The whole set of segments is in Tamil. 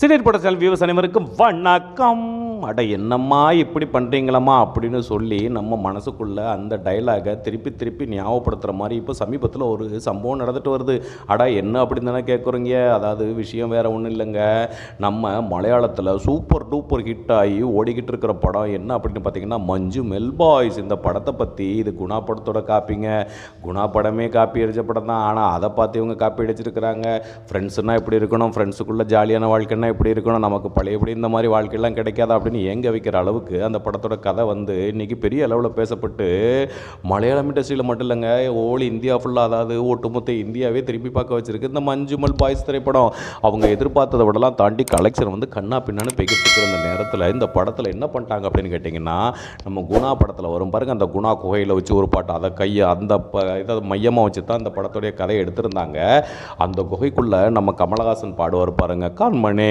சீனியர் பட சேனல் வியூவர்ஸ் அனைவருக்கும் வணக்கம். அட என்னம்மா இப்படி பண்ணுறீங்களம்மா அப்படின்னு சொல்லி நம்ம மனசுக்குள்ளே அந்த டைலாகை திருப்பி திருப்பி ஞாபகப்படுத்துகிற மாதிரி இப்போ சமீபத்தில் ஒரு சம்பவம் நடந்துட்டு வருது. அடா என்ன அப்படின்னு தானே கேட்குறீங்க அதாவது விஷயம் வேறு ஒன்றும் இல்லைங்க. நம்ம மலையாளத்தில் சூப்பர் டூப்பர் ஹிட் ஆகி ஓடிக்கிட்டு இருக்கிற படம் என்ன அப்படின்னு பார்த்தீங்கன்னா மஞ்சு மெல் பாய்ஸ். இந்த படத்தை பற்றி இது குணா படத்தோட காப்பிங்க குணா படமே காப்பி அடித்த படம் தான். ஆனால் அதை பார்த்து இவங்க காப்பி அடிச்சிருக்கிறாங்க. ஃப்ரெண்ட்ஸுன்னா இப்படி இருக்கணும். ஃப்ரெண்ட்ஸுக்குள்ளே ஜாலியான வாழ்க்கைன்னா இப்படி இருக்கணும் நமக்கு பழையபடி இந்த மாதிரி வாழ்க்கையெல்லாம் கிடைக்காதா அப்படின்னு ஏங்க வைக்கிற அளவுக்கு அந்த படத்தோட கதை வந்து இன்றைக்கி பெரிய அளவில் பேசப்பட்டு மலையாளம் இண்டஸ்ட்ரியில் மட்டும் இல்லைங்க ஓல் இந்தியா ஃபுல்லாக அதாவது ஒட்டுமொத்த இந்தியாவே திருப்பி பார்க்க வச்சுருக்கு. இந்த மஞ்சுமல் பாய்ஸ் திரைப்படம் அவங்க எதிர்பார்த்ததை விடலாம் தாண்டி கலெக்ஷன் வந்து கண்ணா பின்னான்னு பெய்கிட்டு இருக்கிற அந்த நேரத்தில் இந்த படத்தில் என்ன பண்ணிட்டாங்க அப்படின்னு கேட்டிங்கன்னா நம்ம குணா படத்தில் வரும் பாருங்க அந்த குணா குகையில் வச்சு ஒரு பாட்டு அதை கையை அந்த ப இதை மையமாக வச்சு தான் அந்த படத்துடைய கதையை எடுத்திருந்தாங்க. அந்த குகைக்குள்ளே நம்ம கமலஹாசன் பாடுவார் பாருங்க கண்மணி.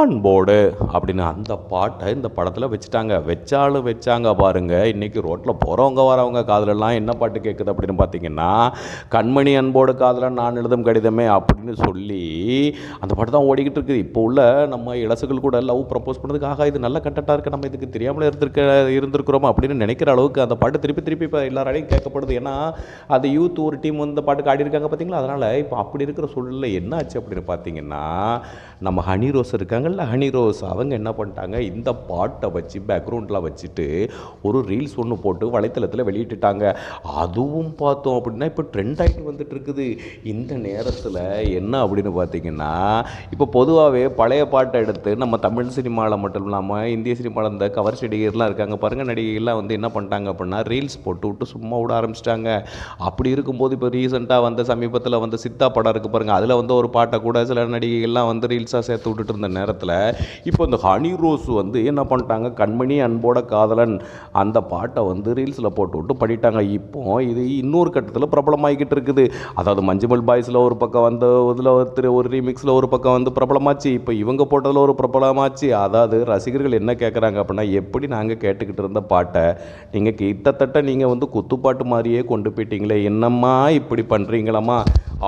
அன்போடு அப்படின்னு அந்த பாட்டை இந்த படத்தில் வச்சுட்டாங்க. வச்சாலும் வச்சாங்க பாருங்கள் இன்றைக்கி ரோட்டில் போகிறவங்க வரவங்க காதலெல்லாம் என்ன பாட்டு கேட்குது அப்படின்னு பார்த்தீங்கன்னா கண்மணி அன்போடு காதலன் நான் எழுதும் கடிதமே அப்படின்னு சொல்லி அந்த பாட்டு தான் ஓடிக்கிட்டு இருக்குது. இப்போ உள்ள நம்ம இளசுகள் கூட லவ் ப்ரப்போஸ் பண்ணதுக்காக இது நல்ல கண்டென்ட்டாக இருக்குது நம்ம இதுக்கு தெரியாமல் இருந்திருக்க இருந்திருக்கிறோம் அப்படின்னு நினைக்கிற அளவுக்கு அந்த பாட்டு திருப்பி திருப்பி இப்போ எல்லாராலையும் கேட்கப்படுது. ஏன்னா அது யூத் ஒரு டீம் வந்து இந்த பாட்டுக்கு ஆடி இருக்காங்க பார்த்தீங்களா அதனால் இப்போ அப்படி இருக்கிற சூழ்நிலை என்ன ஆச்சு அப்படின்னு பார்த்தீங்கன்னா நம்ம ஹனி ரோஸ் இருக்காங்கல்ல ஹனி ரோஸ் அவங்க என்ன பண்ணிட்டாங்க இந்த பாட்டை வச்சு பேக்ரவுண்டில் வச்சுட்டு ஒரு ரீல்ஸ் ஒன்று போட்டு வலைத்தளத்தில் வெளியிட்டுட்டாங்க. அதுவும் பார்த்தோம் அப்படின்னா இப்போ ட்ரெண்ட் ஆகிட்டு வந்துட்டு இருக்குது. இந்த நேரத்தில் என்ன அப்படின்னு பார்த்தீங்கன்னா இப்போ பொதுவாகவே பழைய பாட்டை எடுத்து நம்ம தமிழ் சினிமாவில் மட்டும் இல்லாமல் இந்திய சினிமாவில் இந்த கவர் நடிகர்லாம் இருக்காங்க. பாருங்கள் நடிகைகள்லாம் வந்து என்ன பண்ணிட்டாங்க அப்படின்னா ரீல்ஸ் போட்டு விட்டு சும்மா விட ஆரம்பிச்சிட்டாங்க. அப்படி இருக்கும்போது இப்போ ரீசெண்டாக வந்த சமீபத்தில் வந்து சித்தா படம் இருக்குது பாருங்கள் அதில் வந்து ஒரு பாட்டை கூட சில நடிகைகள்லாம் வந்து ரீல்ஸாக சேர்த்து விட்டுட்டு இருந்த நேரம் நேரத்தில் இப்போ இந்த ஹனி ரோஸ் வந்து என்ன பண்ணிட்டாங்க? கண்மணி அன்போட காதலன் அந்த பாட்டை வந்து ரீல்ஸில் போட்டு விட்டு பண்ணிட்டாங்க. இப்போ இது இன்னொரு கட்டத்தில் பிரபலமாகிக்கிட்டு இருக்குது. அதாவது மஞ்சுமல் பாய்ஸில் ஒரு பக்கம் வந்து இதில் ஒருத்தர் ஒரு ரீமிக்ஸில் ஒரு பக்கம் வந்து பிரபலமாச்சு. இப்போ இவங்க போட்டதில் ஒரு பிரபலமாச்சு. அதாவது ரசிகர்கள் என்ன கேட்குறாங்க அப்படின்னா எப்படி நாங்கள் கேட்டுக்கிட்டு இருந்த பாட்டை நீங்கள் கிட்டத்தட்ட நீங்கள் வந்து குத்துப்பாட்டு மாதிரியே கொண்டு போயிட்டீங்களே? என்னம்மா இப்படி பண்ணுறீங்களாம்மா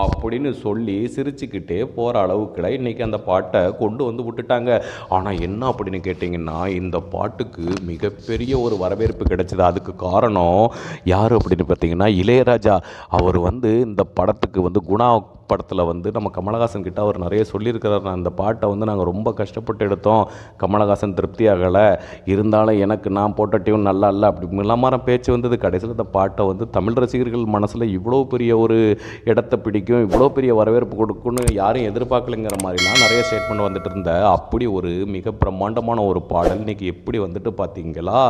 அப்படின்னு சொல்லி சிரிச்சுக்கிட்டே போகிற அளவுக்குல இன்றைக்கி அந்த பாட்டை கொண்டு வந்து விட்டுட்டாங்க. ஆனால் என்ன அப்படின்னு கேட்டிங்கன்னா இந்த பாட்டுக்கு மிகப்பெரிய ஒரு வரவேற்பு கிடைச்சது. அதுக்கு காரணம் யார் அப்படின்னு பார்த்தீங்கன்னா இளையராஜா. அவர் வந்து இந்த படத்துக்கு வந்து குணா படத்தில் வந்து நம்ம கமலஹாசன் கிட்ட அவர் நிறைய சொல்லியிருக்கிறார். நான் அந்த பாட்டை வந்து நாங்கள் ரொம்ப கஷ்டப்பட்டு எடுத்தோம். கமலஹாசன் திருப்தி ஆகலை. இருந்தாலும் எனக்கு நான் போட்ட டியூன் நல்லா இல்லை. அப்படி இல்லாமல் பேச்சு வந்தது கடைசியில் அந்த பாட்டை வந்து தமிழ் ரசிகர்கள் மனசில் இவ்வளோ பெரிய ஒரு இடத்த பிடிக்கும் இவ்வளோ பெரிய வரவேற்பு கொடுக்குன்னு யாரும் எதிர்பார்க்கலைங்கிற மாதிரிலாம் நிறைய ஸ்டேட்மெண்ட் வந்துட்டு இருந்த அப்படி ஒரு மிக பிரம்மாண்டமான ஒரு பாடல். இன்றைக்கி எப்படி வந்துட்டு பார்த்தீங்களா